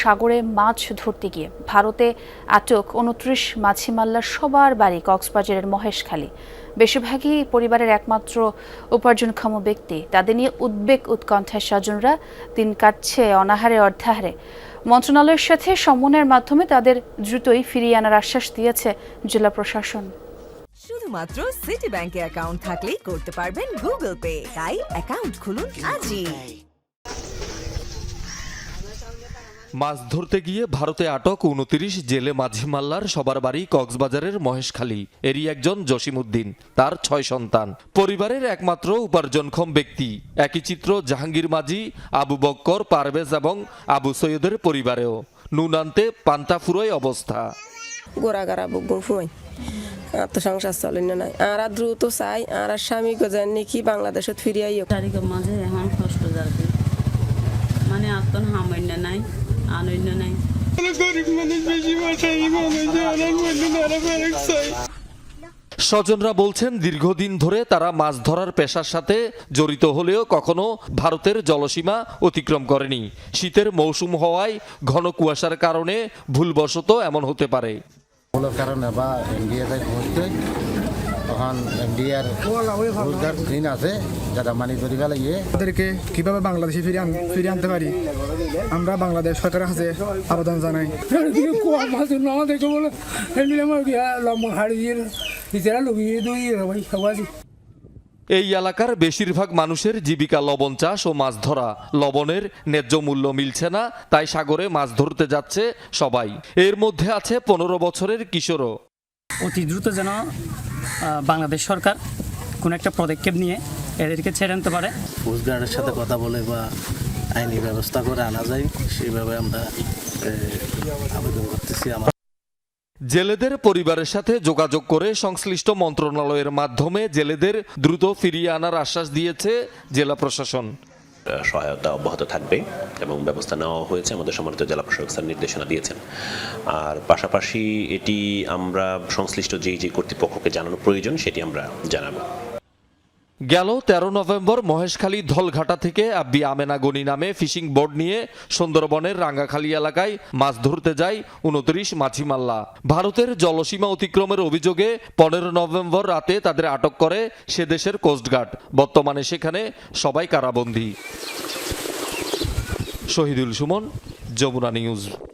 সাগরে মাছ ধরতে গিয়ে ভারতে আটক উনত্রিশ মাছি মাল্লার সবার বাড়ি কক্সবাজারের মহেশখালী। বেশিরভাগই পরিবারের একমাত্র উপার্জনক্ষম ব্যক্তি। তাদের নিয়ে উদ্বেগ উৎকণ্ঠায় স্বজনরা দিন কাটছে অনাহারে অর্ধাহারে। মন্ত্রণালয়ের সাথে সমন্বয়ের মাধ্যমে তাদের দ্রুতই ফিরিয়ে আনার আশ্বাস দিয়েছে জেলা প্রশাসন। শুধুমাত্র সিটি ব্যাংকে অ্যাকাউন্ট থাকলেই করতে পারবেন গুগল পে তাই অ্যাকাউন্ট খুলুন আজই। মাছ ধরতে গিয়ে ভারতে আটক উনতিরিশ জেলে মাঝি মাল্লার সবার বাড়ি কক্সবাজারের মহেশখালী। এরই একজন জসিমউদ্দিন তার ছয় সন্তান। পরিবারের একমাত্র উপার্জনক্ষম ব্যক্তি। একই চিত্র জাহাঙ্গীর মাঝি আবু বক্কর পারভেজ এবং আবু সৈয়দের পরিবারেও। নুন আনতে পান্তা ফুরোয় অবস্থা। আর তো সংসার চলে না নাই। আর আর দ্রুত চাই আর আর স্বামী গোজান নাকি বাংলাদেশত ফিরিয়ে আইও তারিখের মাঝে এখন কষ্ট যাবে মানে আত্মন হামন্য নাই। স্বজনরা বলছেন, দীর্ঘদিন ধরে তারা মাছ ধরার পেশার সাথে জড়িত হলেও কখনো ভারতের জলসীমা অতিক্রম করেনি। শীতের মৌসুম হওয়ায় ঘন কুয়াশার কারণে ভুলবশত এমন হতে পারে। কারণে বা তখন ইন্ডিয়ার রোজগার দিন আছে যারা মানি ধরি গেলে ইয়ে তাদেরকে কীভাবে বাংলাদেশে ফিরিয়ে ফিরিয়ে আনতে পারি? আমরা বাংলাদেশ সরকারের কাছে আবেদন জানাই। এই এলাকার বেশিরভাগ মানুষের জীবিকা লবণ চাষ ও মাছ ধরা। লবণের ন্যায্য মূল্য মিলছে না তাই সাগরে মাছ ধরতে যাচ্ছে সবাই। এর মধ্যে আছে পনেরো বছরের কিশোরও। অতি দ্রুত যেন বাংলাদেশ সরকার কোনো একটা পদক্ষেপ নিয়ে এদেরকে ছেড়ে আনতে পারে। কোস্টগার্ডের সাথে কথা বলে বা আইনি ব্যবস্থা করে আনা যায় সেইভাবে আমরা আবেদন করতেছি আমার। জেলেদের পরিবারের সাথে যোগাযোগ করে সংশ্লিষ্ট মন্ত্রণালয়ের মাধ্যমে জেলেদের দ্রুত ফিরিয়ে আনার আশ্বাস দিয়েছে জেলা প্রশাসন। সহায়তা অব্যাহত থাকবে এবং ব্যবস্থা নেওয়া হয়েছে। আমাদের সম্মানিত জেলা প্রশাসক স্যার নির্দেশনা দিয়েছেন। আর পাশাপাশি এটি আমরা সংশ্লিষ্ট যে যে কর্তৃপক্ষকে জানানো প্রয়োজন, সেটি আমরা জানাব। গেল তেরো নভেম্বর মহেশখালী ধলঘাটা থেকে আব্বি আমেনা গনি নামে ফিশিং বোর্ড নিয়ে সুন্দরবনের রাঙ্গাখালী এলাকায় মাছ ধরতে যায় উনত্রিশ মাছিমাল্লা। ভারতের জলসীমা অতিক্রমের অভিযোগে পনেরো নভেম্বর রাতে তাদের আটক করে সে দেশের কোস্টগার্ড বর্তমানে সেখানে সবাই কারাবন্দী। শহীদুল সুমন, যমুনা নিউজ।